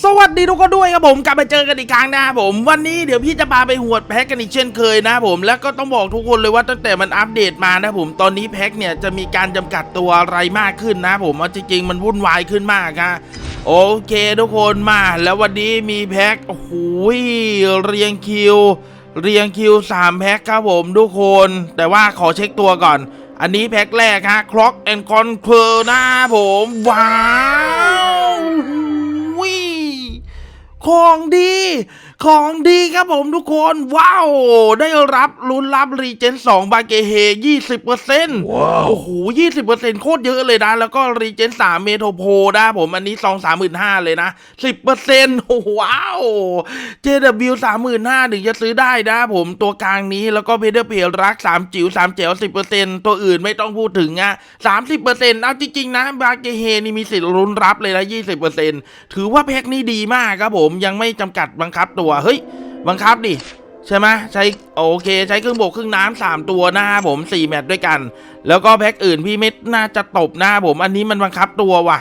สวัสดีทุกคนด้วยครับผมกลับมาเจอกันอีกครั้งนะครับผม วันนี้เดี๋ยวพี่จะพาไปหวดแพ็กกันอีกเช่นเคยนะครับผมแล้วก็ต้องบอกทุกคนเลยว่าตั้งแต่มันอัปเดตมานะผมตอนนี้แพ็กเนี่ยจะมีการจำกัดตัวอะไรมากขึ้นนะผมเอาจริงๆมันวุ่นวายขึ้นมากอะโอเคทุกคนมา แล้ววันนี้มีแพ็กโอ้โหเรียงคิว เรียงคิว3แพ็กครับผมทุกคน แต่ว่าขอเช็คตัวก่อน อันนี้แพ็กแรกฮะ Clock and Conquer นะผมว้าว ของดี ของดีครับผมทุกคน ว้าว ได้รับลุ้นรับรีเจน2บาเกเฮ20%ว้าว โอ้โห 20%โคตรเยอะเลยนะ แล้วก็รีเจน3เมโทรโพนะผมอันนี้ 2 35,000เลยนะ 10%โอ้โหว้าว JW 35,000ถึงจะซื้อได้นะผมตัวกลางนี้แล้วก็เพเดอร์เพลรัก 3 จิ๋ว3แจ๋ว10%ตัวอื่นไม่ต้องพูดถึงอะ30%เอาจริงๆนะบาเกเฮนี่มีสิทธิ์ลุ้นรับเลยนะ20%ถือว่าแพ็คนี้ดีมากครับผมยังไม่จำกัดบังคับตัวเฮ้ยบังคับดิใช่ไหมใช้โอเค ใช้เครื่องบกครื่งน้ำสามตัวนะครับผม4แมตช์ด้วยกัน แล้วก็แพ็คอื่นพี่ไม่น่าจะตบหนะครับผม อันนี้มันบังคับตัวว่ะ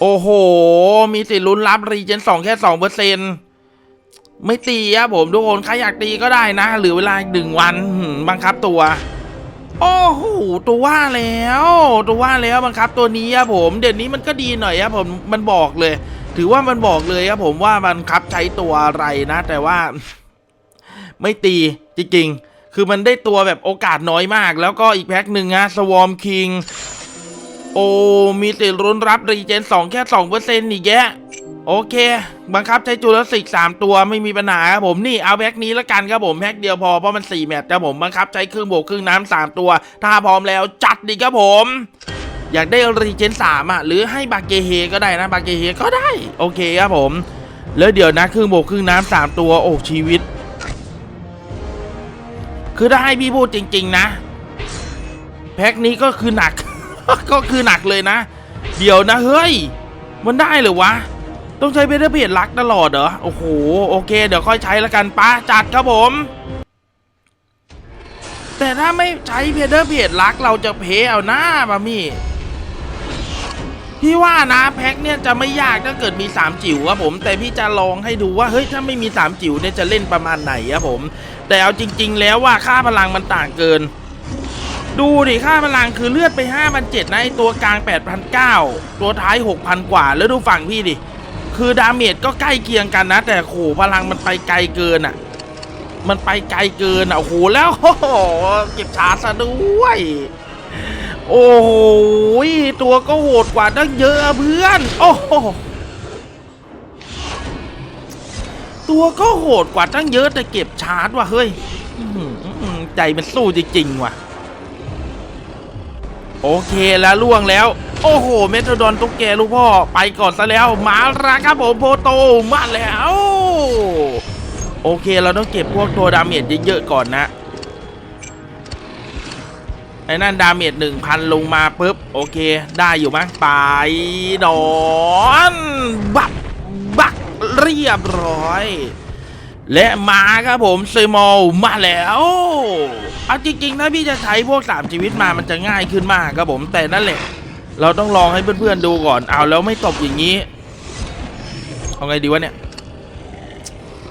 โอ้โห มีสิทธิ์ลุ้นรับรีเจนสองแค่สองเปอร์เซ็นไม่ตีครับผมทุกคนใครอยากตีก็ได้นะหลือเวลาอีกหนึ่งวันบังคับตัว โอ้โหตัวว่าแล้ว ตัวว่าแล้วบังคับตัวนี้ครับผม เดี๋ยวนี้มันก็ดีหน่อยครับผมมันบอกเลย ถือว่ามันบอกเลยครับผมว่ามันคับใช้ตัวอะไรนะ แต่ว่าไม่ตีจริงๆ คือมันได้ตัวแบบโอกาสน้อยมาก แล้วก็อีกแพ็คหนึ่งนะสวอมคิงโอ้มีติดรุนรับรีเจน 2 แค่2เปอร์เซ็นต์อีกแยะ โอเค บังคับใช้จูลสิก3ตัวไม่มีปัญหาครับผมนี่เอาแพ็คนี้ละกันครับผมแพ็คเดียวพอเพราะมัน 4 แมตช์ครับผมบังคับใช้ครื่งบวกครื่งน้ำสามตัว ถ้าพร้อมแล้วจัดดีครับผม อยากได้รีเจน3อะหรือให้บาเกเฮก็ได้นะบาเกเฮก็ได้ โอเคครับผม แล้วเดี๋ยวนะครื่องบกครื่งน้ำสามตัวโอ้ชีวิต คือถ้าให้พี่พูดจริง ๆ นะ แพ็คนี้ก็คือหนัก ก็คือหนักเลยนะ เดี๋ยวนะเฮ้ย มันได้เหรือวะ ต้องใช้เพเทอร์เพจลักตลอดเหรอโอ้โหโอเค เดี๋ยวค่อยใช้แล้วกันป้าจัดครับผมแต่ถ้าไม่ใช้เพเทอร์เพจลักเราจะเพเอาหน้าบะมี่ พี่ว่านะแพ็คเนี่ยจะไม่ยากถ้าเกิดมี 3 จิ๋วครับผม แต่พี่จะลองให้ดูว่าเฮ้ยถ้าไม่มี 3 จิ๋วเนี่ยจะเล่นประมาณไหนครับผม แต่เอาจริง ๆ แล้วว่าค่าพลังมันต่างเกิน ดูดิค่าพลังคือเลือดไป5,700นะไอตัวกลาง 8,900 ตัวท้าย 6,000 กว่า แล้วดูฝั่งพี่ดิ คือดาเมจก็ใกล้เคียงกันนะ แต่โหพลังมันไปไกลเกินอะมันไปไกลเกินอะโอ้โหแล้วโอ้โหเก็บชาร์จซะด้วย โอ้โหตัวก็โหดกว่าตั้งเยอะเพื่อน โอ้โหตัวก็โหดกว่าตั้งเยอะแต่เก็บชาร์จว่ะเฮ้ยใจมันสู้จริงๆว่ะ โอเคแล้วล่วงแล้ว โอ้โห เมทรดอนตุ๊กแกลูกพ่อ ไปก่อนซะแล้ว มาล้วครับผมโพโตมาแล้ว โอเคเราต้องเก็บพวกตัวดาเมจเยอะๆก่อนนะ ไอ้นั่นดาเมจหนึ่งพันลงมาปุ๊บ โอเคได้อยู่มั้งไปนอนบักบักเรียบร้อย และมาครับผมเซมอลมาแล้วเอาจริงๆนะพี่จะใช้พวกสามชีวิตมามันจะง่ายขึ้นมากครับผมแต่นั่นแหละ เราต้องลองให้เพื่อนๆดูก่อนเอาแล้วไม่ตบอย่างนี้เอาไงดีวะเนี่ย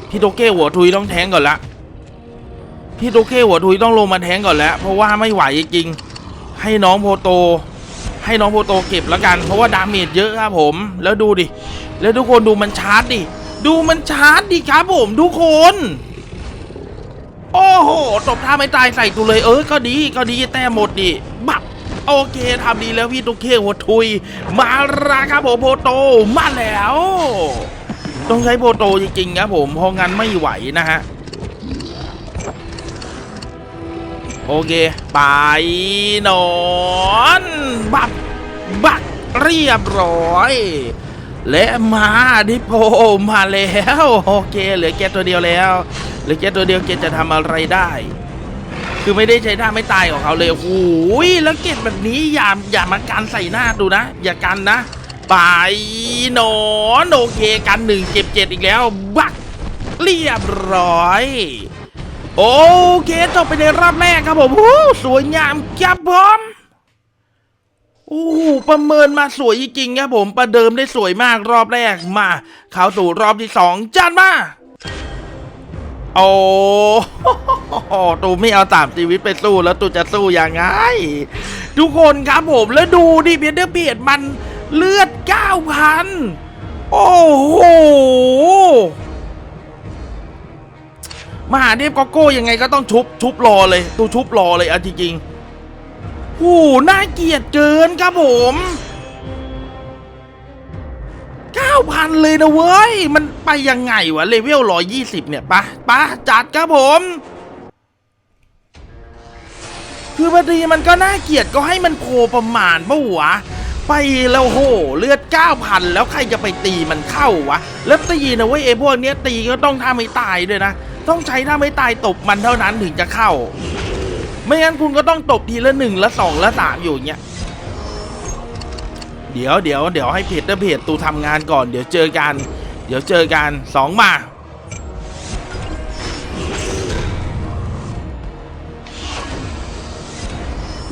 พี่โตเก้หัวทุยต้องแทงก่อนละ พี่โตเก้หัวทุยต้องลงมาแทงก่อนแล้ว เพราะว่าไม่ไหวจริงๆให้น้องโพโต ให้น้องโพโตเก็บแล้วกัน เพราะว่าดาเมจเยอะครับผม แล้วดูดิ แล้วทุกคนดูมันชาร์จดิ ดูมันชาร์จดิครับผมทุกคน โอ้โหตบท่าไม่ตายใส่ตูเลยเออก็ดีก็ดีแต่หมดดิบักโอเคทำดีแล้วพี่ตุ๊กเคหัวทุย มาละครับผมโพโตมาแล้ว ต้องใช้โพโตจริงๆครับผมเพราะงั้นไม่ไหวนะฮะ โอเค ไปนอน บักบักเรียบร้อย และมาดิโพมาแล้ว โอเคเหลือแกตัวเดียวแล้วเหลือแกตัวเดียวแกจะทำอะไรได้ คือไม่ได้ใช้ท่าไม่ตายของเขาเลยโอ้โหแล้วเก็บแบบนี้อย่าอย่ามากันใส่หน้าดูนะ อย่ากันนะไปนอนโอเคกันหนึ่งเก็บเจ็ดอีกแล้ว บักเรียบร้อย โอเคจบไปในรอบแรกครับผมโอ้สวยงามครับผมโอ้ประเมินมาสวยจริงๆครับผม ประเดิมได้สวยมากรอบแรกมา เข้าสู่รอบที่สองจัดมา โอ้ตูไม่เอาตามชีวิตไปสู้แล้วตูจะสู้ยังไง ทุกคนครับผมแล้วดูดิเพียเดอร์เบียดมันเลือดเก้าพันโอ้โห มหาเทพกอโก้ยังไงก็ต้องชุบชุบรอเลยตูชุบรอเลยเอาจริงๆโอ้โหน่าเกลียดเกินครับผมเก้าพันเลยนะเว้ย มันไปยังไงวะเลเวลร้อยี่สิบเนี่ยปะปะจัดครับผมคือบางทีมันก็น่าเกลียดก็ให้มันโพประมาณปะวะ ไปแล้วโห เลือดเก้าพันแล้วใครจะไปตีมันเข้าวะ แล้วตีนะเว้ยไอ้พวกเนี้ยตีก็ต้องท่าไม่ตายด้วยนะ ต้องใช้ท่าไม่ตายตบมันเท่านั้นถึงจะเข้า ไม่งั้นคุณก็ต้องตบทีละหนึ่งละสองละสามอยู่เงี้ยเดี๋ยวเดี๋ยวเดี๋ยวให้เพจเตอร์เพจตูทำงานก่อนเดี๋ยวเจอกัน เดี๋ยวเจอกันสองมา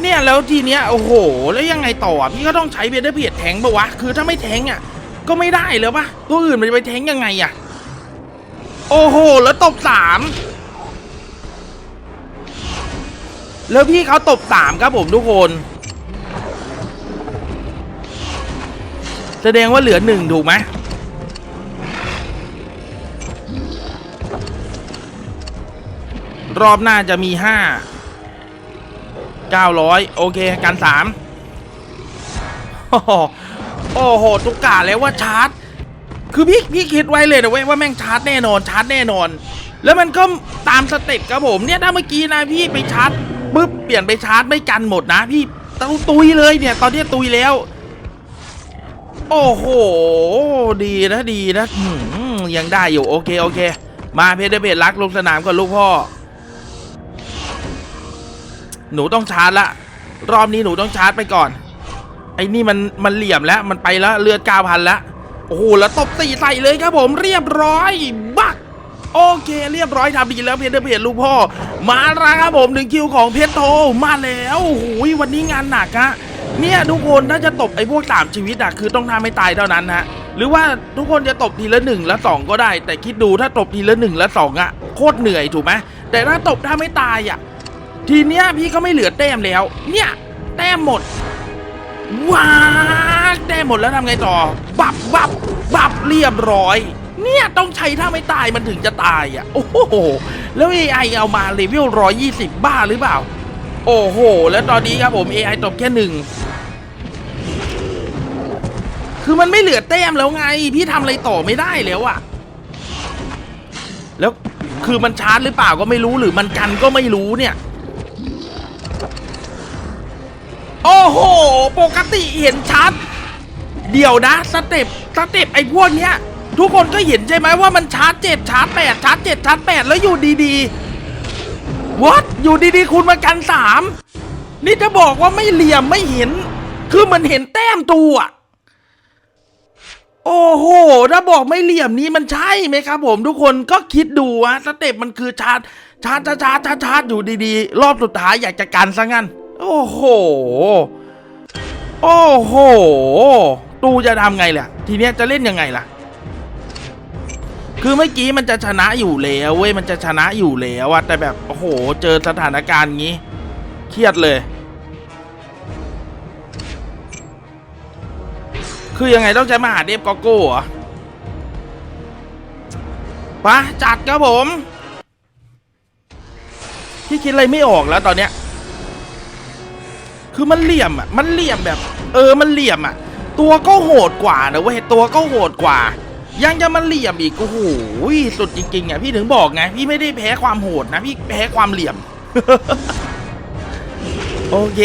เนี่ยแล้วทีเนี้ยโอ้โห แล้วยังไงต่อพี่ก็ต้องใช้เบเดอร์เพียดแทงปะวะ คือถ้าไม่แทงอะก็ไม่ได้แล้วปะตัวอื่นมันจะไปแทงยังไงอะ โอ้โห แล้วตบสามแล้วพี่เขาตบสามครับผมทุกคน แสดงว่าเหลือหนึ่งถูกไหมรอบหน้าจะมีห้า900โอเคกันสามโอ้โหโอ้โห ตุกกาแล้วว่าชาร์จ คือพี่พี่คิดไว้เลยนะเว้ยว่าแม่งชาร์จแน่นอนชาร์จแน่นอน แล้วมันก็ตามสเต็ปครับผมเนี่ยถ้าเมื่อกี้นะพี่ไปชาร์จปุ๊บเปลี่ยนไปชาร์จไม่กันหมดนะ พี่ต้องตุยเลยเนี่ย ตอนนี้ตุยแล้ว โอ้โห ดีนะดีนะยังได้อยู่โอเคโอเค มาเพชรเพชรรักลงสนามก่อนลูกพ่อ หนูต้องชาร์จละรอบนี้หนูต้องชาร์จไปก่อน ไอ้นี่มันมันเหลี่ยมแล้ว มันไปแล้วเลือดเก้าพันแล้ว อ้โหแล้วตบตีใส่เลยครับผมเรียบร้อยบักโอเคเรียบร้อยทำดีแล้วเพชรเพชรลูกพ่อ มาแล้วครับผมหนึ่งคิวของเพชรโทมาแล้วโอ้โหวันนี้งานหนักฮะเนี่ยทุกคนถ้าจะตบไอ้พวกสามชีวิตอะคือต้องทำให้ตายเท่านั้นฮะหรือว่าทุกคนจะตบทีละหนึ่งและสองก็ได้ แต่คิดดูถ้าตบทีละหนึ่งและสองอะโคตรเหนื่อยถูกไหมแต่ถ้าตบถ้าไม่ตายอะทีเนี้ยพี่ก็ไม่เหลือแต้มแล้ว เนี่ยแต้มหมด ว้าแต้หมดแล้วทำไงต่อ บับบับบับเรียบร้อย เนี่ยต้องใช้ถ้าไม่ตายมันถึงจะตายอะ โอ้โห แล้ว AI เอามาเลเวลร้อยยี่สิบบ้าหรือเปล่า โอ้โห แล้วตอนนี้ครับผม AI ตบแค่หนึ่งคือมันไม่เหลือแต้มแล้วไง พี่ทำอะไรต่อไม่ได้แล้วอะแล้วคือมันชาร์จหรือเปล่าก็ไม่รู้หรือมันกันก็ไม่รู้เนี่ย โอ้โห ปกติเห็นชัด เดี๋ยวนะ สเต็ปสเต็ปไอ้พวกเนี้ย ทุกคนก็เห็นใช่ไหมว่ามันชาร์จเจ็ดชาร์จแปดชาร์จเจ็ดชาร์จแปดแล้วอยู่ดีๆวัดอยู่ดีๆ คุณมากันสามนี่จะบอกว่าไม่เหลี่ยมไม่เห็น คือมันเห็นแต้มตัวโอ้โห ถ้าบอกไม่เหลี่ยมนี้มันใช่ไหมครับผมทุกคนก็คิดดูว่าสเต็ปมันคือชาร์จชาร์จชาร์จชาร์จชาร์จชาร์จอยู่ดีๆ รอบสุดท้ายอยากจะกันซะงั้น โอ้โห โอ้โห ตูจะทำไงล่ะ ทีเนี้ยจะเล่นยังไงล่ะ คือเมื่อกี้มันจะชนะอยู่แล้วเว้ย มันจะชนะอยู่แล้วอะแต่แบบ โอ้โห เจอสถานการณ์งี้ เครียดเลย คือยังไงต้องใช้มหาเทพกอโก้เหรอปะจัดครับผม พี่คิดอะไรไม่ออกแล้วตอนเนี้ย คือมันเหลี่ยมอะ มันเหลี่ยมแบบ เออ มันเหลี่ยมอะ ตัวก็โหดกว่านะเว้ย ตัวก็โหดกว่า ยังจะมาเหลี่ยมอีก โอ้โห สุดจริงๆอะ พี่ถึงบอกไง พี่ไม่ได้แพ้ความโหดนะ พี่แพ้ความเหลี่ยม โอเค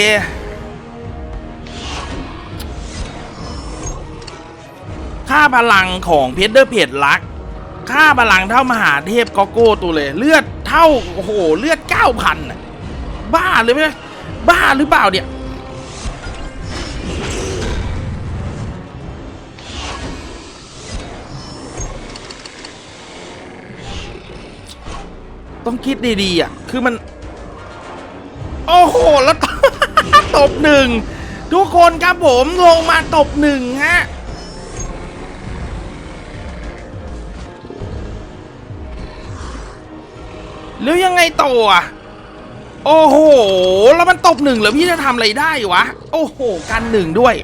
ค่าพลังของเพชรเดอร์เพจลัก ค่าพลังเท่ามหาเทพกอโก้ตัวเลย เลือดเท่า โอ้โห เลือดเก้าพันอะบ้าเลยไหมบ้าหรือเปล่าเนี่ย ต้องคิดดีๆอะ คือมัน โอ้โห แล้ว ตบหนึ่ง ทุกคนครับผมลงมาตบหนึ่งฮะ แล้วยังไงต่ออะ โอ้โห แล้วมันตบหนึ่งเหรอพี่จะทำอะไรได้วะ โอ้โห กันหนึ่งด้วย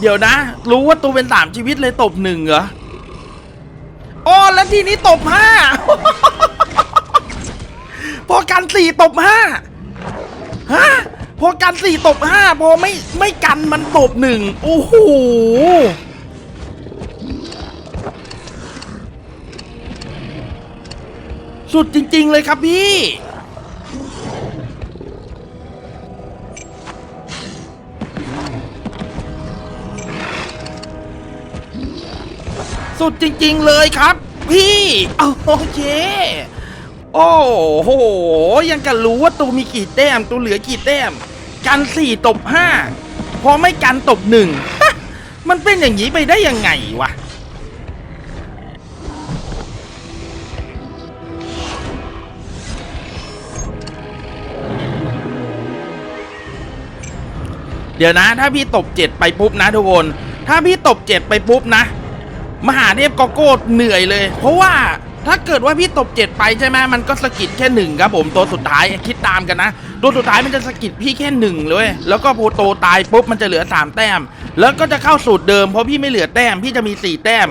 เดี๋ยวนะ รู้ว่าตัวเป็นสามชีวิตเลยตบหนึ่งเหรอ อ๋อแล้วทีนี้ตบห้าพอกันสี่ตบห้าฮะพอกันสี่ตบห้าพอไม่ไม่กันมันตบหนึ่งโอ้โหสุดจริง ๆ เลยครับพี่ สุดจริง ๆ เลยครับ พี่โอเค โอ้โห ยังกันรู้ว่าตัวมีกี่แต้มตัวเหลือกี่แต้ม กันสี่ตบห้าพอไม่กันตบหนึ่งมันเป็นอย่างนี้ไปได้ยังไงวะเดี๋ยวนะ ถ้าพี่ตบเจ็ดไปปุ๊บนะทุกคน ถ้าพี่ตบเจ็ดไปปุ๊บนะ มหาเทพโกโก้เหนื่อยเลย เพราะว่าถ้าเกิดว่าพี่ตบเจ็ดไปใช่ไหมมันก็สกิดแค่หนึ่งครับผมตัวสุดท้ายคิดตามกันนะ ตัวสุดท้ายมันจะสกิดพี่แค่หนึ่งเลย แล้วก็พอโตตายปุ๊บมันจะเหลือสามแต้ม แล้วก็จะเข้าสูตรเดิมเพราะพี่ไม่เหลือแต้มพี่จะมีสี่แต้ม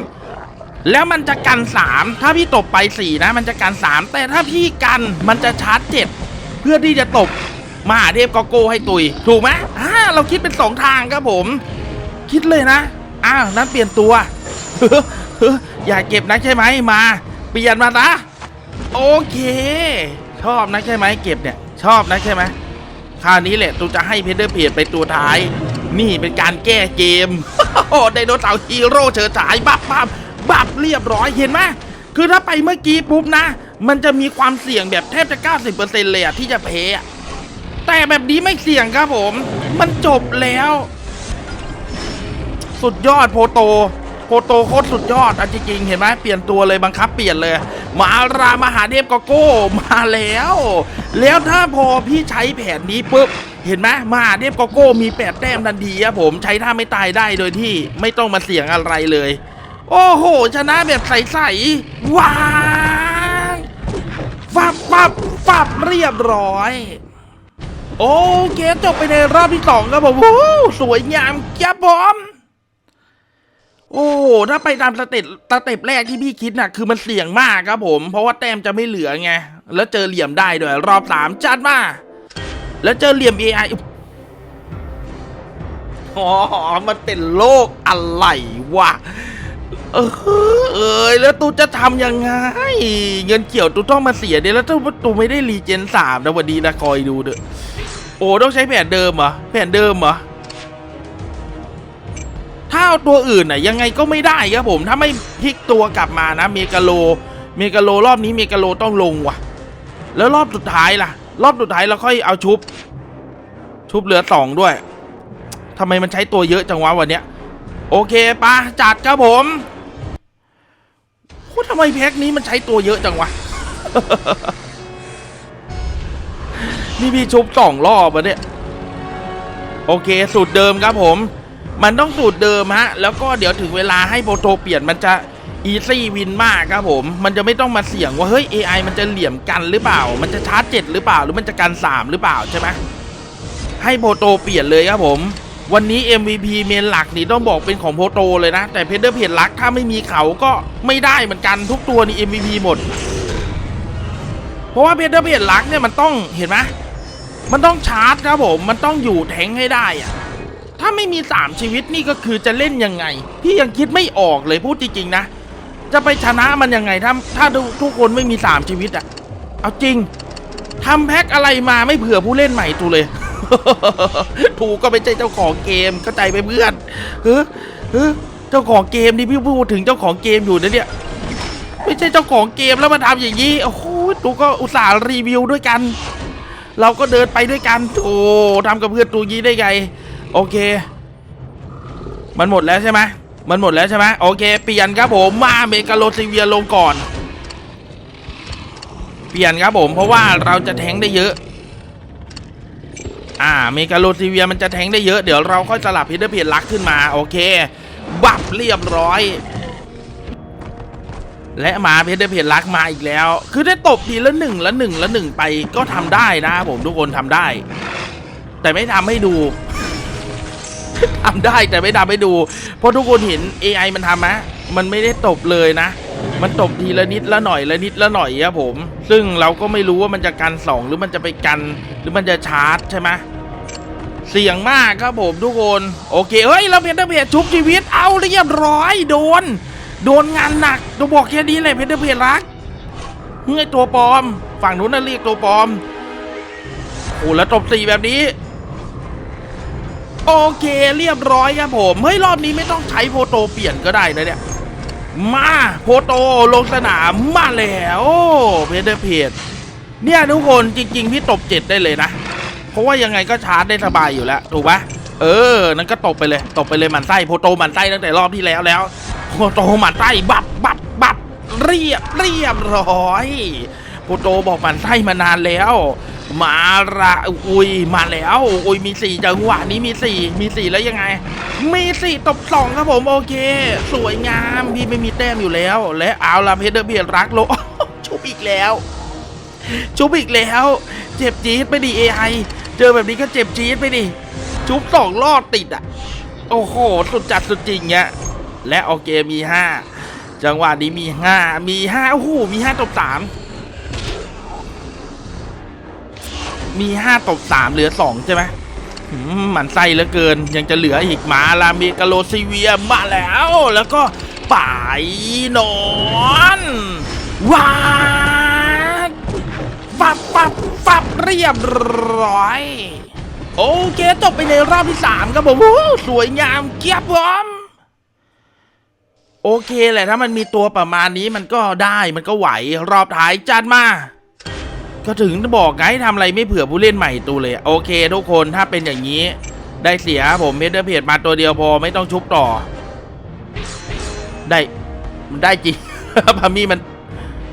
แล้วมันจะกันสามถ้าพี่ตบไปสี่นะ มันจะกันสามแต่ถ้าพี่กันมันจะชาร์จเจ็ดเพื่อที่จะตบมหาเทพกโก้ให้ตุย ถูกไหมอ่าเราคิดเป็นสองทางครับผม คิดเลยนะอ้าวนั้นเปลี่ยนตัว อย่าเก็บนะใช่ไหมมา เปลี่ยนมานะโอเค ชอบนะใช่ไหมเก็บเนี่ย ชอบนะใช่ไหมคราวนี้แหละตูจะให้เพเดอร์เพจไปตัวท้าย นี่เป็นการแก้เกมโอ้ไดโนเสาร์ฮีโร่เฉิดฉายบับบับบับเรียบร้อยเห็นไหมคือถ้าไปเมื่อกี้ปุ๊บนะ มันจะมีความเสี่ยงแบบแทบจะ 90%เลยอะที่จะแพ้อะแต่แบบนี้ไม่เสี่ยงครับผม มันจบแล้ว สุดยอดโพโต โพโตโคตรสุดยอดอ่จริงๆเห็นไหมเปลี่ยนตัวเลยบังคับเปลี่ยนเลย มารามหาเทพโกโก้มาแล้ว แล้วถ้าพอพี่ใช้แผนนี้ปุ๊บเห็นไหมมาเทพโกโก้มีแปดแต้มทันทีอะผมใช้ท่าไม่ตายได้โดยที่ไม่ต้องมาเสี่ยงอะไรเลย โอ้โห ชนะแบบใสๆว้างฟับฟับฟับเรียบร้อยโอเคจบไปในรอบที่สองครับผมสวยงามครับผม โอ้ถ้าไปตามสเต็ปสเต็ปแรกที่พี่คิดน่ะ คือมันเสี่ยงมากครับผม เพราะว่าแต้มจะไม่เหลือไง แล้วเจอเหลี่ยมได้ด้วยรอบสามจัดมา แล้วเจอเหลี่ยม AI อ๋อ มันเป็นโลกอะไรวะ เออเอยแล้วตูจะทำยังไง เงินเกี่ยวตูต้องมาเสียเดี๋ยวแล้วตูตูไม่ได้รีเจนสามนะวันนี้นะคอยดูเด้อโอ้ต้องใช้แผนเดิมเหรอแผนเดิมเหรอ เอาตัวอื่นน่ะยังไงก็ไม่ได้ครับผม ถ้าไม่พลิกตัวกลับมานะ เมกาโล เมกาโลรอบนี้เมกาโลต้องลงว่ะ แล้วรอบสุดท้ายล่ะ รอบสุดท้ายเราค่อยเอาชุบ ชุบเหลือสองด้วยทำไมมันใช้ตัวเยอะจังวะวันเนี้ย โอเคปะจัดครับผมโคทำไมแพ็คนี้มันใช้ตัวเยอะจังวะ นี่พี่ชุบสองรอบอะเนี่ย โอเคสูตรเดิมครับผม มันต้องสูตรเดิมฮะ แล้วก็เดี๋ยวถึงเวลาให้โปรโตเปลี่ยนมันจะอีซี่วินมากครับผม มันจะไม่ต้องมาเสี่ยงว่าเฮ้ย AI มันจะเหลี่ยมกันหรือเปล่า มันจะชาร์จเจ็ดหรือเปล่า หรือมันจะกันสามหรือเปล่าใช่ไหมให้โปรโตเปลี่ยนเลยครับผม วันนี้ MVP เมนหลักนี่ต้องบอกเป็นของโปรโตเลยนะ แต่เพเดอร์เพจลักถ้าไม่มีเขาก็ไม่ได้เหมือนกันทุกตัวนี่ MVP หมด เพราะว่าเพเดอร์เพจลักเนี่ยมันต้องเห็นไหมมันต้องชาร์จครับผม มันต้องอยู่แทงให้ได้อะ ถ้าไม่มีสามชีวิตนี่ก็คือจะเล่นยังไง พี่ยังคิดไม่ออกเลยพูดจริงๆนะ จะไปชนะมันยังไงถ้าถ้าทุกคนไม่มีสามชีวิตอะเอาจริงทำแพ็คอะไรมาไม่เผื่อผู้เล่นใหม่ตูเลย ถูกก็ไม่ใช่เจ้าของเกมเข้าใจไหมเพื่อนเฮ้ยเฮ้ยเจ้าของเกมนี่พี่พูดถึงเจ้าของเกมอยู่นะเนี่ย ไม่ใช่เจ้าของเกมแล้วมาทำอย่างนี้โอ้โหตูก็อุตส่าห์รีวิวด้วยกัน เราก็เดินไปด้วยกัน โอ้ทำกับเพื่อนตูยี้ได้ไง โอเค มันหมดแล้วใช่ไหมมันหมดแล้วใช่ไหมโอเค เปลี่ยนครับผมมาเมกาโลซิเวียลงก่อน เปลี่ยนครับผม เพราะว่าเราจะแทงได้เยอะ อ่าเมกาโลซีเวียมันจะแทงได้เยอะ เดี๋ยวเราค่อยสลับเพเดอร์เพจลักขึ้นมา โอเค บับเรียบร้อย และมาเพเดอร์เพจลักมาอีกแล้ว คือได้ตบทีละหนึ่งละหนึ่งละหนึ่งไปก็ทำได้นะครับผมทุกคนทำได้ แต่ไม่ทำให้ดู ทำได้แต่ไม่ทำให้ดู เพราะทุกคนเห็น AI มันทำไหมมันไม่ได้ตบเลยนะ มันตบทีละนิดละหน่อยละนิดละหน่อยครับผม ซึ่งเราก็ไม่รู้ว่ามันจะกันสองหรือมันจะไปกัน หรือมันจะชาร์จใช่ไหมเสี่ยงมากครับผมทุกคน โอเคเฮ้ยเราเพชรเพจชุบชีวิตเอาเรียบร้อยโดน โดนงานหนักตัวบอกแค่นี้เลยเพชรเพจรักเฮ้ยตัวปลอม ฝั่งนู้นน่ะเรียกตัวปลอมโอ้แล้วตบสี่แบบนี้ โอเคเรียบร้อยครับผมเฮ้ยรอบนี้ไม่ต้องใช้โพโตเปลี่ยนก็ได้นะเนี่ยมาโพโตลงสนามมาแล้วเพเดอร์เพจเนี่ยทุกคนจริง ๆ พี่ตบเจ็ดได้เลยนะ เพราะว่ายังไงก็ชาร์จได้สบายอยู่แล้ว ถูกปะเออ นั่นก็ตบไปเลย ตบไปเลยมันไส้โพโตมันไส้ตั้งแต่รอบที่แล้วแล้วโพโตมันไส้บับบับบับเรียบเรียบร้อยโพโตบอกมันไส้มานานแล้ว มาละอุ้ยมาแล้วอุ้ยมีสี่จังหวะนี้มีสี่มีสี่แล้วยังไง มีสี่ตบสองครับผมโอเค สวยงามพี่ไม่มีแต้มอยู่แล้ว และเอาละเพชรเดอร์เบียร์รักโลชุบอีกแล้ว ชุบอีกแล้ว เจ็บจี๊ดไปดิเอไอเจอแบบนี้ก็เจ็บจี๊ดไปดิชุบสองรอบติดอะ โอ้โห สุดจัดสุดจริงเงี้ยและโอเคมีห้าจังหวะนี้มีห้ามีห้าโอ้โหมีห้าตบสาม มีห้าตบสามเหลือสองใช่ไหมหมันไส้เหลือเกิน ยังจะเหลืออีกมาลาเมกาโลซีเวียมาแล้วแล้วก็ป่ายนอนว้าดฟับฟับฟับเรียบร้อย โอเคจบไปในรอบที่สามครับผมสวยงามเกียบผมโอเคแหละถ้ามันมีตัวประมาณนี้มันก็ได้มันก็ไหวรอบท้ายจัดมา ก็ถึงบอกไงทำอะไรไม่เผื่อผู้เล่นใหม่ตัวเลย โอเค ทุกคนถ้าเป็นอย่างนี้ ได้เสียผมเมเดอร์เพจมาตัวเดียวพอไม่ต้องชุบต่อ ได้มันได้จริงพามีมัน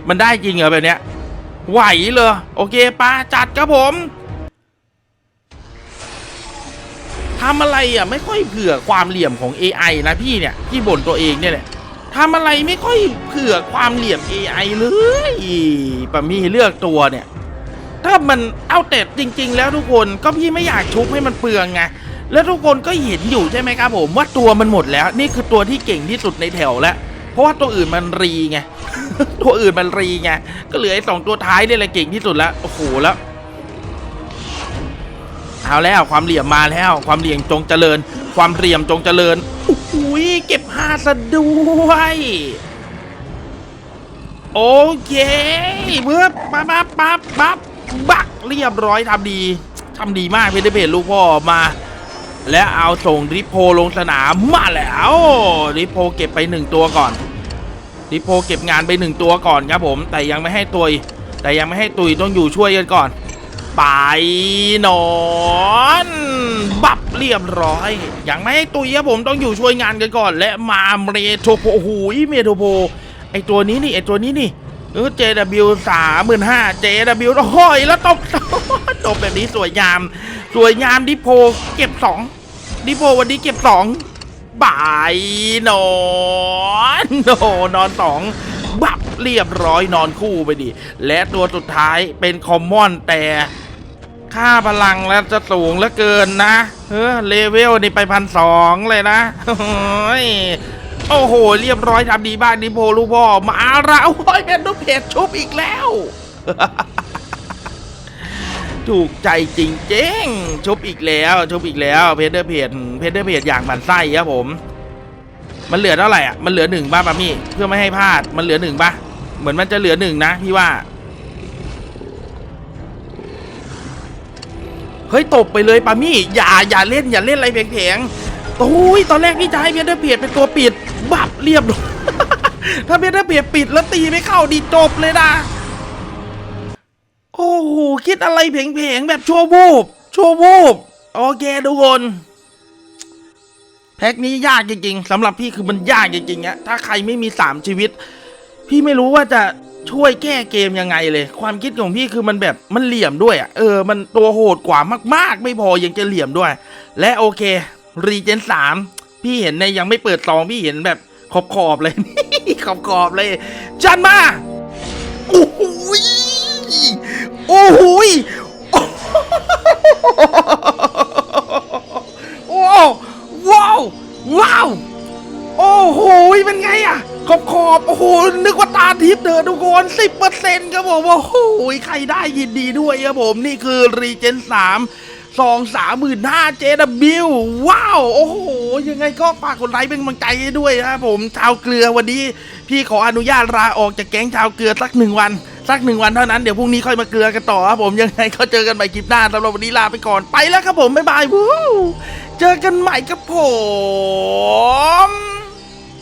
มันได้จริงเหรอแบบเนี้ย ไหวเลยโอเคปาจัดครับผมทำอะไรอะไม่ค่อยเผื่อความเหลี่ยมของ AI นะพี่เนี่ยพี่บ่นตัวเองเนี่ยแหละทำอะไรไม่ค่อยเผื่อความเหลี่ยม AI เลยปะมี่เลือกตัวเนี่ย ถ้ามันเอาแต่จริง ๆ แล้วทุกคนก็พี่ไม่อยากชุบให้มันเปลืองไงแล้วทุกคนก็เห็นอยู่ใช่ไหมครับผมว่าตัวมันหมดแล้ว นี่คือตัวที่เก่งที่สุดในแถวแล้ว เพราะว่าตัวอื่นมันรีไงตัวอื่นมันรีไงก็เหลือไอ้สองตัวท้ายนี่แหละเก่งที่สุดแล้วโอ้โหแล้วเอาแล้วความเหลี่ยมมาแล้ว ความเหลี่ยมจงเจริญ ความเหลี่ยมจงเจริญโอ้โหเก็บห้าซะด้วยโอเคเมื่อปั๊บปั๊บปั๊บปั๊บ บักเรียบร้อยทำดีทำดีมากเพชรเพจลูกพ่อมา และเอาส่งริโพลงสนามมาแล้วริโพเก็บไปหนึ่งตัวก่อนริโพเก็บงานไปหนึ่งตัวก่อนครับผม แต่ยังไม่ให้ตุย แต่ยังไม่ให้ตุยต้องอยู่ช่วยกันก่อน ไปนอน บับเรียบร้อย ยังไม่ให้ตุยครับผมต้องอยู่ช่วยงานกันก่อน และมาเมโทรโพโอ้โหเมโทรโพไอตัวนี้นี่ไอตัวนี้นี่ เออ JW สามหมื่นห้า JW โอ้ยแล้วตบตบแบบนี้สวยงาม สวยงามดิโพเก็บสองดิโพวันนี้เก็บสองบายนอนโนนอนสองบับเรียบร้อยนอนคู่ไปดิ และตัวสุดท้ายเป็นคอมมอนแต่ค่าพลังแล้วจะสูงเหลือเกินนะ เออเลเวลนี่ไปพันสองเลยนะโอ้ย โอ้โห เรียบร้อยทำดีบ้านนิโพลูกพ่อมาละโอ้ยเป็นลูกเพจชุบอีกแล้ว ถูกใจจริงๆชุบอีกแล้วชุบอีกแล้วเพเดอร์เพจเพเดอร์เพจอย่างมันไส้ครับผม มันเหลือเท่าไหร่อะมันเหลือหนึ่งป่ะปามี่เพื่อไม่ให้พลาดมันเหลือหนึ่งป่ะเหมือนมันจะเหลือหนึ่งนะพี่ว่าเฮ้ยตบไปเลยปามี่อย่าอย่าเล่นอย่าเล่นอะไรแผงๆโอ้ยตอนแรกพี่จะให้เพเดอร์เพจเป็นตัวปิด เรียบร้อยถ้าเพเดอร์เพจปิดแล้วตีไม่เข้าดีจบเลยนะ โอ้โห คิดอะไรเพงๆ แบบชั่ววูบชั่ววูบโอเคทุกคนแพ็กนี้ยากจริงๆสำหรับพี่คือมันยากจริงๆอะถ้าใครไม่มีสามชีวิต พี่ไม่รู้ว่าจะช่วยแก้เกมยังไงเลย ความคิดของพี่คือมันแบบมันเหลี่ยมด้วยอะเออ มันตัวโหดกว่ามาก ๆ ไม่พอยังจะเหลี่ยมด้วย และโอเครีเจนสามพี่เห็นในยังไม่เปิดซองพี่เห็นแบบ ขอบขอบเลยขอบขอบเลย จันมาโอ้โหยโอ้โหยโอ้ว้าวว้าวโอ้โหเป็นไงอะขอบขอบโอ้โหนึกว่าตาทิพย์เดินทุกคนสิบเปอร์เซ็นต์ครับผมโอ้โหใครได้ยินดีด้วยครับผมนี่คือรีเจนสามสองสามหมื่นห้าเจดบิวว้าว โอ้โห ยังไงก็ฝากกดไลค์เป็นกำลังใจให้ด้วยนะครับผมชาวเกลือวันนี้ พี่ขออนุญาตลาออกจากแก๊งชาวเกลือสักหนึ่งวันสักหนึ่งวันเท่านั้นเดี๋ยวพรุ่งนี้ค่อยมาเกลือกันต่อครับผมยังไงก็เจอกันใหม่คลิปหน้าสำหรับวันนี้ลาไปก่อนไปแล้วครับผมบ๊ายบายวู้เจอกันใหม่ครับผม